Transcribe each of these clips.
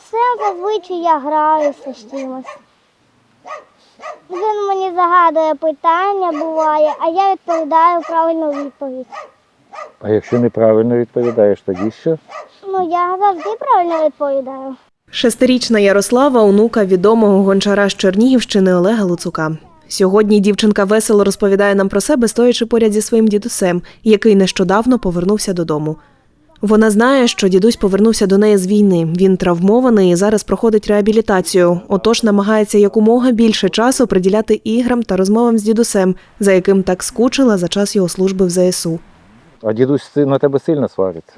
дідусем зазвичай я граюся з чимось. Він мені загадує питання, буває, а я відповідаю правильну відповідь. А якщо неправильно відповідаєш, тоді що? Ну, я завжди правильно відповідаю. Шестирічна Ярослава онука відомого гончара з Чернігівщини Олега Луцука. Сьогодні дівчинка весело розповідає нам про себе, стоячи поряд зі своїм дідусем, який нещодавно повернувся додому. Вона знає, що дідусь повернувся до неї з війни. Він травмований і зараз проходить реабілітацію. Отож намагається якомога більше часу приділяти іграм та розмовам з дідусем, за яким так скучила за час його служби в ЗСУ. А дідусь на тебе сильно свариться?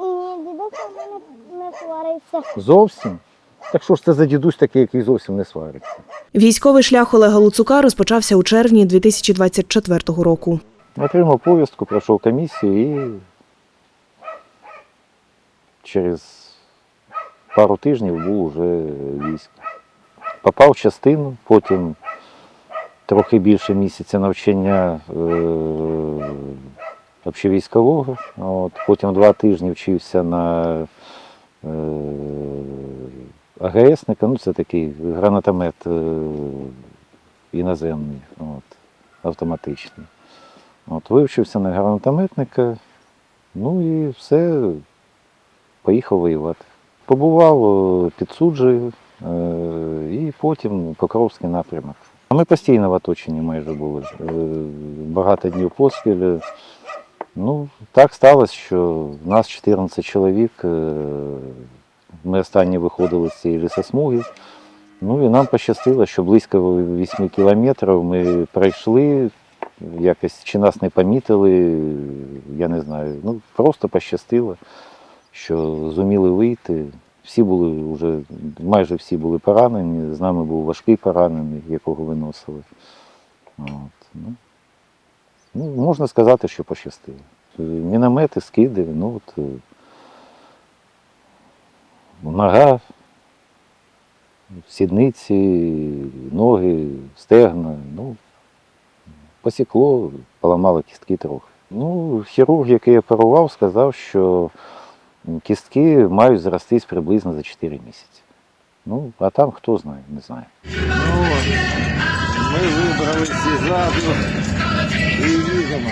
Ні, дідусь у мене не сварився. Зовсім? Так що ж це за дідусь такий, який зовсім не свариться? Військовий шлях Олега Луцука розпочався у червні 2024 року. Отримав повістку, пройшов комісію і через пару тижнів був уже військ. Попав в частину, потім трохи більше місяця навчання е, общевійськового. От, потім два тижні вчився на е, АГСника, ну це такий гранатомет е, іноземний, от, автоматичний. От, вивчився на гранатометника, ну і все, поїхав воювати. Побував під суджею і потім Покровський напрямок. А Ми постійно в оточенні майже були. е, Багато днів поспіль. Ну, так сталося, що нас 14 чоловік. е, Ми останні виходили з цієї лісосмуги. Ну і нам пощастило, що близько 8 кілометрів ми пройшли, якось чи нас не помітили, я не знаю. Ну, просто пощастило, що зуміли вийти. Всі були вже, майже всі були поранені. З нами був важкий поранений, якого виносили. От, ну, ну, можна сказати, що пощастило. Міномети, скиди, ну от е, нога, сідниці, ноги, стегна. Ну, посікло, поламало кістки трохи. Ну, хірург, який оперував, сказав, що кістки мають зростись приблизно за 4 місяці. Ну, а там хто знає, не знає. Ну, ми вибралися ззаду і їдемо.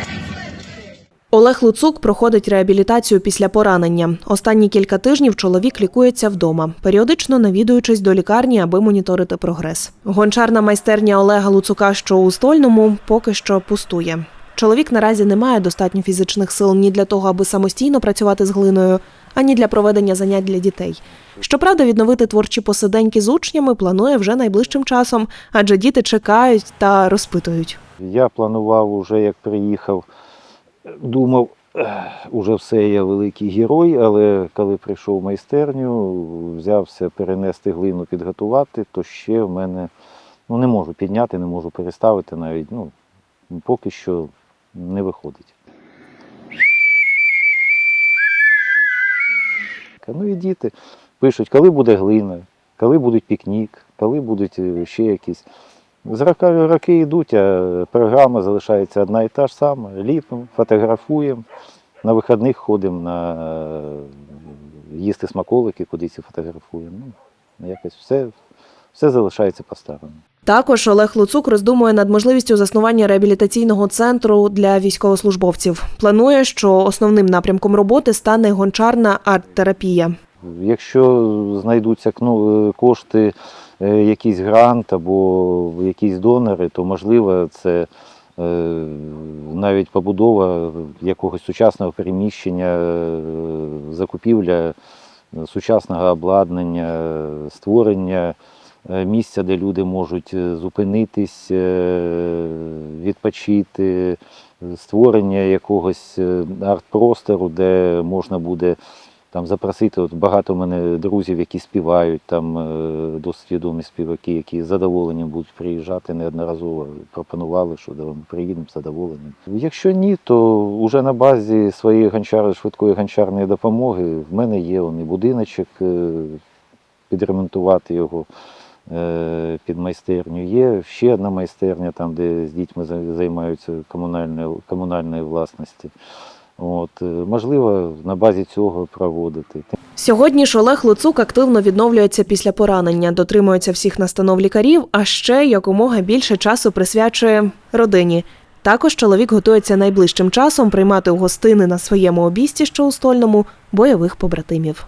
Олег Луцук проходить реабілітацію після поранення. Останні кілька тижнів чоловік лікується вдома, періодично навідуючись до лікарні, аби моніторити прогрес. Гончарна майстерня Олега Луцука, що у стольному, поки що пустує. Чоловік наразі не має достатньо фізичних сил ні для того, аби самостійно працювати з глиною, ані для проведення занять для дітей. Щоправда, відновити творчі посиденьки з учнями планує вже найближчим часом, адже діти чекають та розпитують. Я планував уже, як приїхав, думав, уже все, я великий герой, але коли прийшов в майстерню, взявся перенести глину, підготувати, то ще в мене ну, не можу підняти, не можу переставити навіть. Ну, поки що не виходить. Ну і діти пишуть, коли буде глина, коли буде пікнік, коли будуть е, ще якісь. З роки, роки йдуть, а програма залишається одна і та ж сама. Ліпимо, фотографуємо. На вихідних ходимо на е, їсти смаколики, кудись і фотографуємо. Ну, якось все, все залишається по-старому. Також Олег Луцук роздумує над можливістю заснування реабілітаційного центру для військовослужбовців. Планує, що основним напрямком роботи стане гончарна арт-терапія. Якщо знайдуться е, кошти, е, якийсь грант або якісь донори, то можливо це е, навіть побудова якогось сучасного приміщення, закупівля сучасного обладнання, створення місця, де люди можуть е, зупинитись, е, відпочити, е, створення якогось е, арт-простору, де можна буде там запросити. От багато в мене друзів, які співають, там е, досить відомі співаки, які з задоволенням будуть приїжджати неодноразово. Пропонували, що ми приїдемо з задоволенням. Якщо ні, то вже на базі своєї гончар, швидкої гончарної допомоги в мене є он, будиночок, е, підремонтувати його е, під майстерню. Є ще одна майстерня, там, де з дітьми за- займаються комунальною, комунальної власності. От, е, можливо, на базі цього проводити. Сьогодні ж Олег Луцук активно відновлюється після поранення, дотримується всіх настанов лікарів, а ще якомога більше часу присвячує родині. Також чоловік готується найближчим часом приймати у гостини на своєму обісті, що у стольному, бойових побратимів.